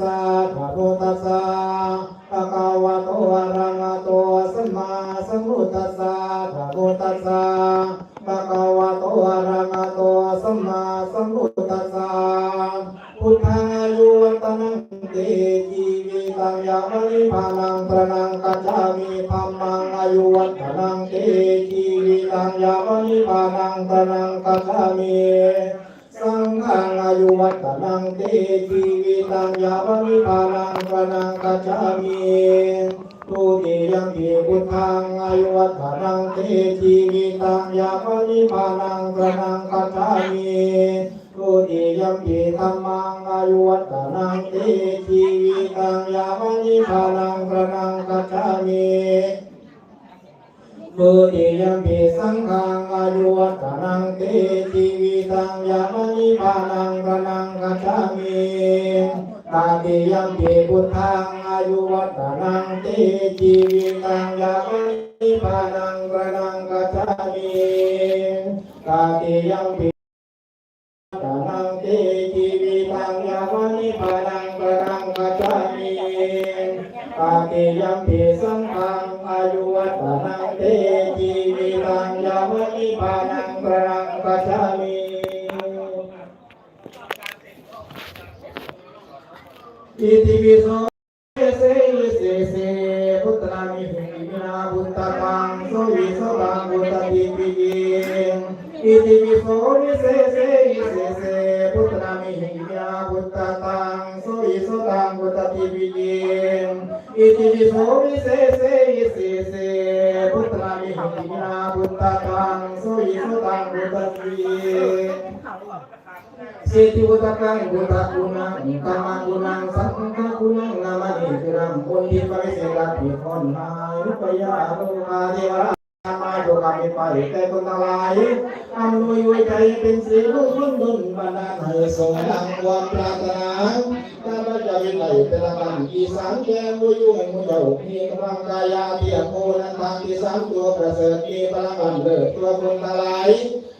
สะภะคะตัสสะภะคะวะโตอะระหะโตสัมมาสัมพุทธัสสะภะคะตัสสะภะคะวะโตอะระหะโตสัมมาสัมพุทธัสสะพุทธังอายุวันตนังเตชีวิตังยามนิพานังตระนังกัจฉามิธัมมังอายุวันตนังเตชีวิตังยามนิพานังตระนังกัจฉามิ สังฆังอายุวัตนังเตชีวิตังยาวนิพานังปนังกัจฉามิทุติยังปิพุทธังอายุวัตนังเตชีวิตังยาวนิพานังปนังกัจฉามิทุติยังปิธัมมังอายุวัตนังเตชีวิตังยาวนิพานังปนังกัจฉามิมุติยัมปิสังฆังอายุวัตนังเต ชีวิตังยามนิพพานังกนังกัจฉามิตาติยัมปิพุทธังอายุวัตนังเตชีวิตังยามนิพพานังกนังกัจฉามิตาติยัมปิตานังเตชีวิตังยามนิพพานังกนังกัจฉามิตาติยัมปิสังฆังอายุวัตนังเตชีวิตังยามนิพพานังกนังกัจฉามิ อิติปิโสเสเสเสเสพุทธนามิหิมินาบุตตะกังโสวิโสตังบุตตติปิเยอิติปิโสเสเสเสเสพุทธนามิหิมินาบุตตะกังโสวิโสตังบุตตติปิเยอิติปิโสเสเสเสเสพุทธนามิหิมาบุตตะกังโสวิโสตังบุตตติปิเย Siti utakan buta kunang kama kunang sangka kunang nama ikram pundi pariselat di konai rupaya rumah มาโยกามิไปแต่คนตลายอำนวยไว้ใจเป็นสีลูกคนดุนบรรดาให้สมดังความปรารถนาข้าพเจ้าวิไลเป็นละกันอีสานแก้วยู่ให้มุเจ้ามีกำลังกายาเทียมโคนันทางที่สามตัวประเสริฐมีพลังอันเลิศตัวคนตลาย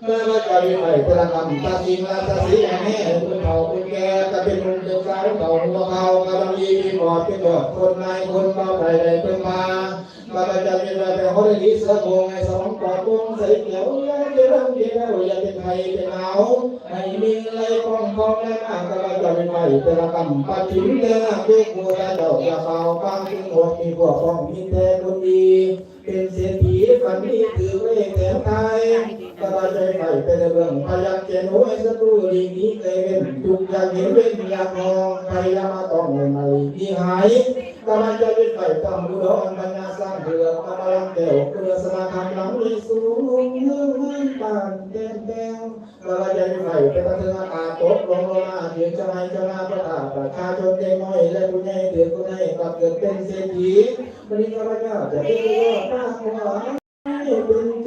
ดิทานภาพอายุมันคนยืนตุกำตุกไปข้าจ้าวิไลอนาคามีแมวหลงอยู่เขานั่งพองเงินพอพอเราเองจะได้เป็นเศรษฐีมันมีเงินทองอะไรเราปรารถนาเมื่อว่าจะมีใครประกำตัดสินราชสีแม่คุณเขาคุณแกจะเป็นมุมเดินสายเขาหัวเขากำลังยีมีบอดเป็นยอดคนนายคนเบาไปใดเพิ่งมาข้าจ้ามีอะไรแต่เขาได้ดีเสือกงไอ้สองปอดวงใส่เขียวอย่าเป็นเรื่องเดียวอย่าเป็นไทยเป็นเอาให้มีอะไรป้องป้องแน่นข้าพเจ้มีใครประกำปัดถิ่นเดินดูหัวเจ้าอย่าเฝ้าฟังถึงหัวมีพวกของมีแต่คนดี เป็นเศรษฐีฝันนี้ถือเว้แถมไทยสบายใจไปเป็นเรื่องพยักเจนหัวศัตรูดีนี้เคยเป็นทุกอย่างเห็นเป็นอยากมองพยายามต้องใหม่ๆที่หาย กำลังจะเป็นไปต้องดูดอนปัญญาสร้างเรือกำลังเดี่ยวเรือสนาคำหลังมีสูงเงื่อนให้ปานเต้นแดงกำลังจะเป็นไปเป็นตะเทือนอาตกลงลงมาเพียงจะให้เจ้าหน้าประกาศประชาชนเด็กน้อยและผู้ใหญ่ถือผู้ใหญ่กลับเกิดเป็นเศรษฐีวันนี้ข้าพเจ้าจะเป็นผู้ว่าป้าหัวเป็น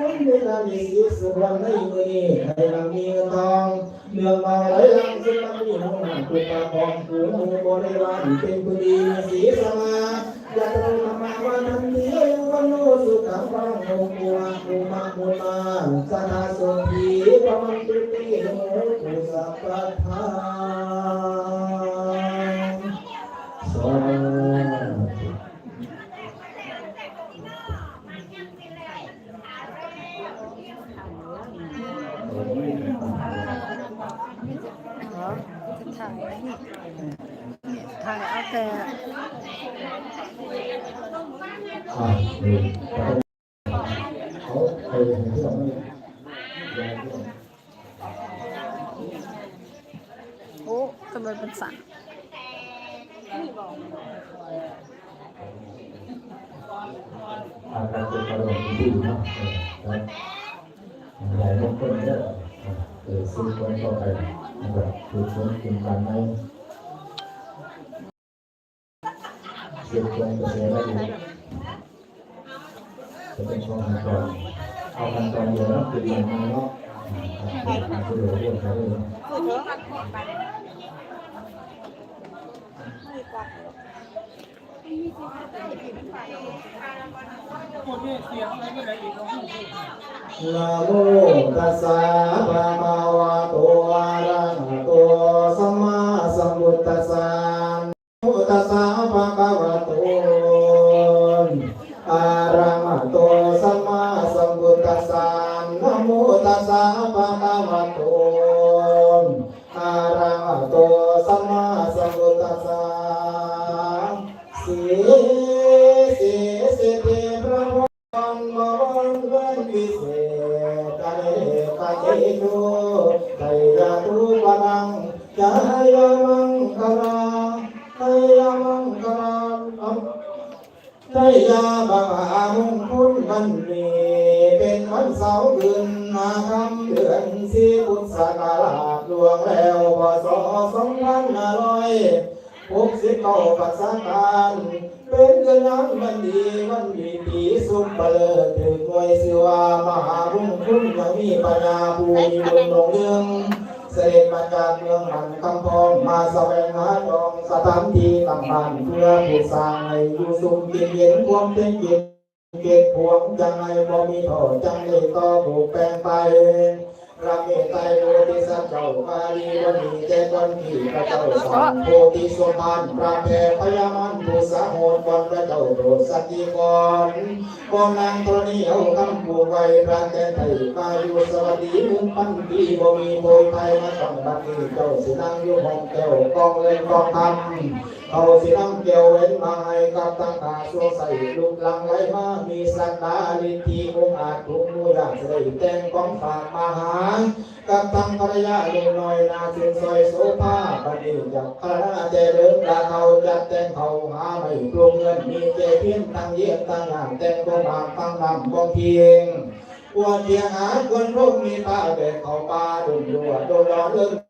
คนเวลามีสีสุขวันในมือนี้ให้เรามีเงินทองเมืองมาไหลลังซึ่งมันมีน้องน้ำคุณตาทองคือมูบริวารเป็นผู้ดีสีสมาอยากจะทำมาวันทันทีวันโน้สุขังวังโมกัวภูมาภูมาสนาสุขีพระมันตุติโนตุสัพพทาสาธุ อ๋อถ่ายนี่ถ่ายเอาแต่อ่านี่เขาเคยเห็นที่เราไม่ยายที่โอ้กำลังเป็นสันอาการเป็นอารมณ์ดีเนาะเออหลายคนคนเย อะเกิดซื้อคนต่อไปนะครับคือชวนกินกันไหมเสียคนก็เสียแล้วอยู่จะเป็นช่วงขั้นตอนเอาขั้นตอนเดียวนะคืออย่างนี้เนาะนะ โมตัสสะภะคะวะโตอะระหะโตสัมมาสัมพุทธัสสะนโมตัสสะภะคะ นนี้เป็นวันเสาร์คืนมาคำเดือนสี่พุทธศักราชลวงแล้วพศสองพันห้าร้อยหกสิบเก้าปัสสการเป็นเงินนั้นมันดีมันดีปีสุมเปลือถึงหน่วยสิวามหาบุญคุณยังมีปัญญาภูมิบุญหลงเรืองเสด็จมาจากเมืองหันคำพองมาแสวงหาจองสถานที่ตั้งบ้านเพื่อผู้สร้างให้อยู่สุขกินเย็นความเป็นจิต เก็บพวงจังไงบ่มีโทษจังเลยก็ผูกแปลงไปราเมตไตรโพธิสัตว์เจ้าปาลีวันนี้แจ้งวันที่พระเจ้าสอนโพธิสมภารพระแผ่พยามันผู้สาโหดก่อนพระเจ้าโปรดสักทีก่อนกองนางธรณีเอาคำผูกไว้พระแก่ไทยมาอยู่สวัสดีมืองพันปีบ่มีโพยไทยมาต้องบัดนี้เจ้าสินั่งอยู่ห้องแก้วกองเล่นกองทำ เขาสินั่งแก้วเว้นมาให้กับตั้งตาสวงใส่ลูกหลังไหลมา มีสักดาลิทีองอาจทุกมือยากจะได้แต่งของฝากมาหากับทางภรรยาลุงน้อยนาสินซอยโซภาบัดนี้จากพระนาเจริญดาเขาจัดแต่งเขาหาไม่ปรุงเงินมีเจเพียงตั้งเยี่ยงตั้งงานแต่งก็บางตั้งนำบองเพียงควรเพียงหาควรพบมีป้าเด็กเขาป่าดุนดัวโดนร้อนเรื่อง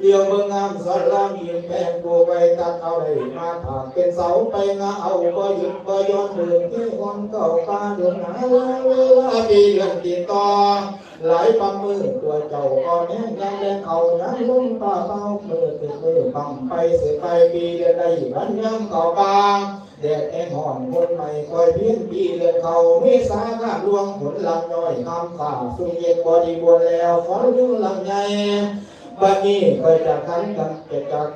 วทำตัวก็ดีไม่มีสีเอาเป็นเสาเหตุเราจึงแดกขวัญใส่ฟันลุงตัดไปตรงลำดีสะอาดดีเห็นธรรมชาติไปทำไปพูดลำฟันลุงเสาขวัญพูดเป็นผู้ที่เกิดอยู่ฝ่ายข่าวเมืองงามสอนลำยินแพงกูไปตัดเอาได้มาถากเป็นเสาไปงาเอาก็หยุดก็ย้อนเดินที่คนเก่าตาเดือนหาเวลาปีเดือนติดต่อหลายปั๊มมือตัวเจ้าก็แน่ยังแรงเขายังลุ่มตาเต้าเมื่อติดมือปั๊มไปเสียไปปีเดือนใดวันยังเก่าบางแดดแห้งห่อนคนใหม่คอยเพี้ยนปีเดือนเขามีสาขาดวงผลลำน้อยคำฝ่าสุเย็นบอดีบวนแล้วฝนยุ่งลำใหญ่ บัดนี้เคยจะขันกันเก็บจาก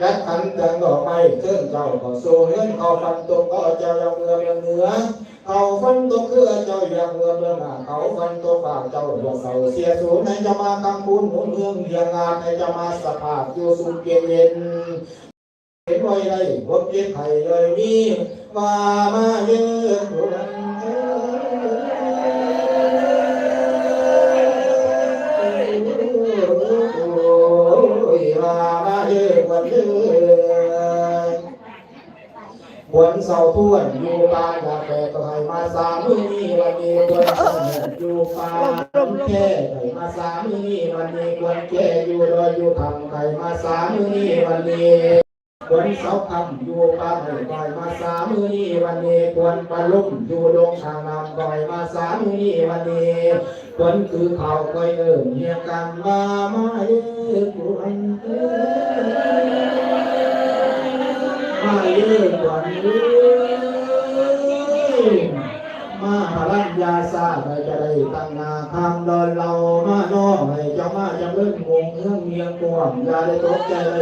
กัดขันกันดอไม้เครื่องเจ้าก็สู้เงินเขาฟันตกก็เจ้ายังเมืองเหนือเขาฟันตัวคือเจ้าอยากเมืองเมืองหาเขาฟันตัวฝากเจ้าอย่าเศร้าเสียสูญให้จะมากำพูนหมุนเมืองเรียงงานให้จะมาสภาพอยู่สุขเย็นเห็นไว้ได้พบเจ็บไข่เลยมีมามาเยอะตัวนั้น นเสาทุ่นอยู่ป่าอยากแก่ก็ให้มาสามมือนี้วันนี้ควรสงบอยู่ป่าแค่ให้มาสามมือนี้วันนี้ควรแก่อยู่ดอยอยู่ทำให้มาสามมือนี้วันนี้บนเสาคำอยู่ป่าให้ก่อยมาสามมือนี้วันนี้ควรปลาลุ่มอยู่ลงทางนำก่อยมาสามมือนี้วันนี้ควรคือเขาก่อยเอิ่มเฮียกันมามาเอ้ยควรเอ้ยมาเยืนวันนี้มาาซาไปจะได้ตั้งนาคำดอนเรามาโน่ให้เจ้ามาจะเริ่อนวงเอื้องเมียงกวงอย่าได้ตกใจเลย